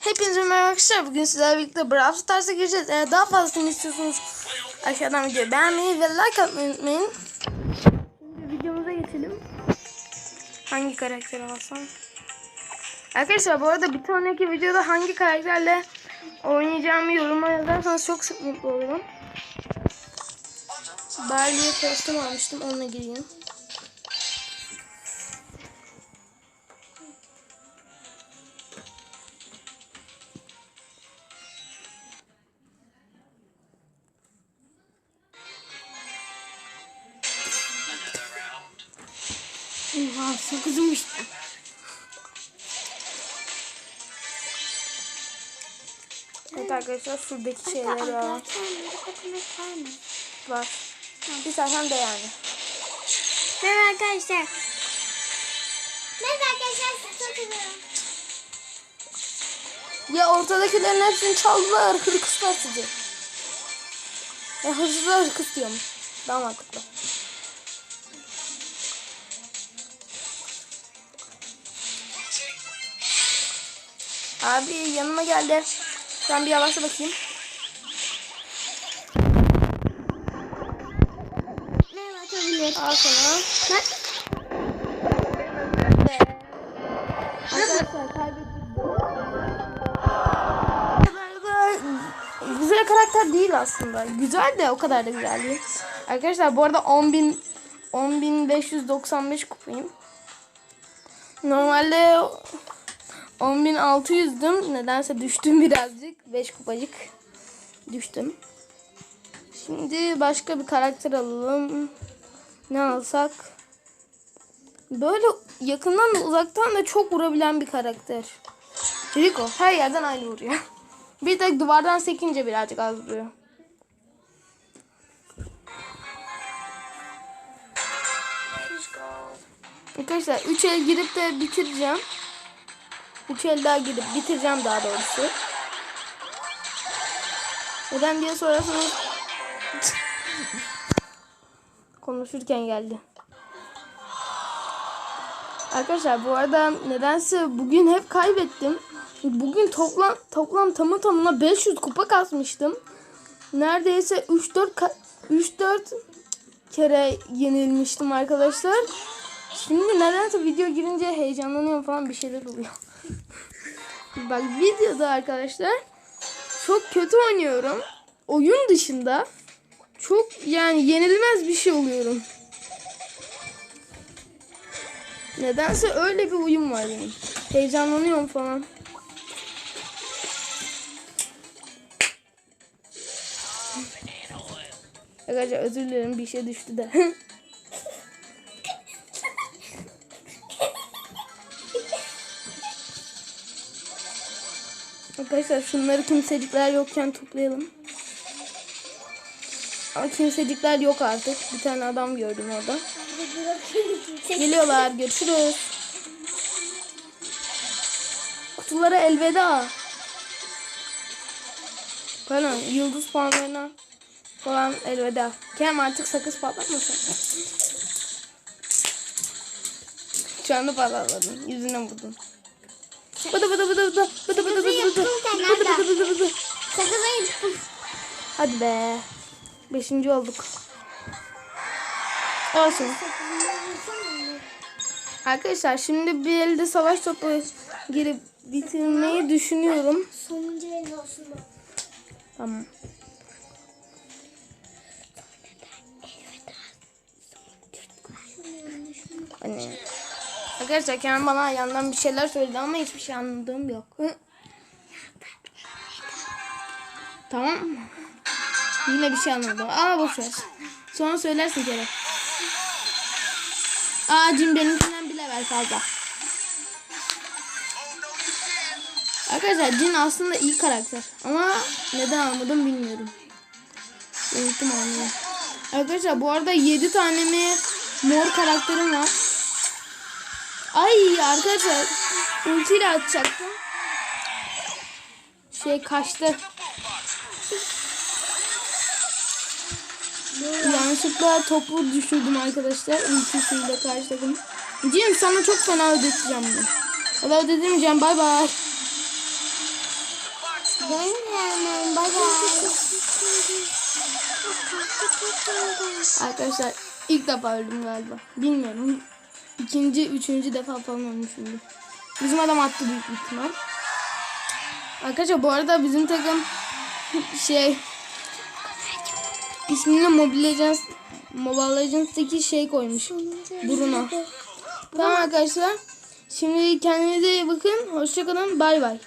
Hepinize merhaba arkadaşlar. Bugün sizlerle birlikte Brawl Stars'a gireceğiz. Eğer daha fazlasını istiyorsanız aşağıdan videoyu beğenmeyi ve like atmayı unutmayın. Şimdi videomuza geçelim. Hangi karakteri alsam? Arkadaşlar bu arada bir sonraki videoda hangi karakterle oynayacağımı yoruma yazarsanız çok sık mutlu olurum. Barley'e kostüm almıştım. Onunla gireyim. Oha sakızım işte. Evet arkadaşlar şuradaki şeyler var. Var. Bir tane de yani. Merhaba arkadaşlar. Merhaba arkadaşlar çok seviyorum. Ya ortadakilerin hepsini çaldılar. Hırkızlar sizi. Ya hırsızlar hırkız diyorum. Daha mantıklı. Abi yanıma geldi. Sen bir yavaşla bakayım. Merhaba atabilir. Al sana. Bak. Arkadaşlar kaybettik. Güzel karakter değil aslında. Güzel de o kadar da güzel değil. Arkadaşlar bu arada 10.000 10.595 kupayım. Normalde 10.600'düm. Nedense düştüm birazcık. 5 kupacık düştüm. Şimdi başka bir karakter alalım. Ne alsak? Böyle yakından da uzaktan da çok vurabilen bir karakter. Rico her yerden aynı vuruyor. Bir tek duvardan sekince birazcık az vuruyor. Arkadaşlar 3 el girip de bitireceğim. 3 el daha girip bitireceğim daha doğrusu. Neden diye sorarsanız konuşurken geldi. Arkadaşlar bu arada nedense bugün hep kaybettim. Bugün toplam toplam tamı tamına 500 kupa kasmıştım. Neredeyse 3-4 3-4 kere yenilmiştim arkadaşlar. Şimdi nedense video girince heyecanlanıyorum falan bir şeyler oluyor. Bak videoda arkadaşlar çok kötü oynuyorum. Oyun dışında çok yani yenilmez bir şey oluyorum. Nedense öyle bir uyum var benim. Heyecanlanıyorum falan. Arkadaşlar özür dilerim bir şey düştü de. Arkadaşlar şunları kimsecikler yokken toplayalım. Ama kimsecikler yok artık. Bir tane adam gördüm orada. Geliyorlar. Görüşürüz. Kutulara elveda. Pardon. Yıldız puanlarına falan elveda. Kem artık sakız patlatmasın. Şu anda patlatmadın. Yüzüne vurdun. Bıdı bıdı bıdı bıdı. Bıdı bıdı bıdı bıdı. Bıdı bıdı bıdı bıdı. Sakızı. Hadi be. Beşinci olduk. Olsun. Arkadaşlar şimdi bir elde savaş topu girip bitirmeyi düşünüyorum. Sonuncu el olsun. Tamam. Hani Arkadaşlar Kenan bana yandan bir şeyler söyledi ama hiçbir şey anladığım yok. Tamam mı? Yine bir şey anladım. Aa boş ver. Sonra söylersin Kerem. Aa Cim benimkinden bile ver fazla. Arkadaşlar Cin aslında iyi karakter. Ama neden almadım bilmiyorum. Unuttum almayı. Arkadaşlar bu arada 7 tane mi mor karakterim var. Ay arkadaşlar ultiyle atacaktım. Şey kaçtı. Yanlışlıkla topu düşürdüm arkadaşlar. Ultisiyle karşıladım. Cin sana çok fena ödeteceğim bunu. Valla ödetmeyeceğim. Bay bay. Görüşürüz. Bay bay. Arkadaşlar ilk defa öldüm galiba. Bilmiyorum. İkinci, üçüncü defa falan ölmüşümdür. Bizim adam attı büyük ihtimal. Arkadaşlar bu arada bizim takım şey ismini Mobile Legends Mobile Legends'taki şey koymuş. Bruno. Tamam arkadaşlar. Şimdi kendinize iyi bakın. Hoşçakalın. Bay bay.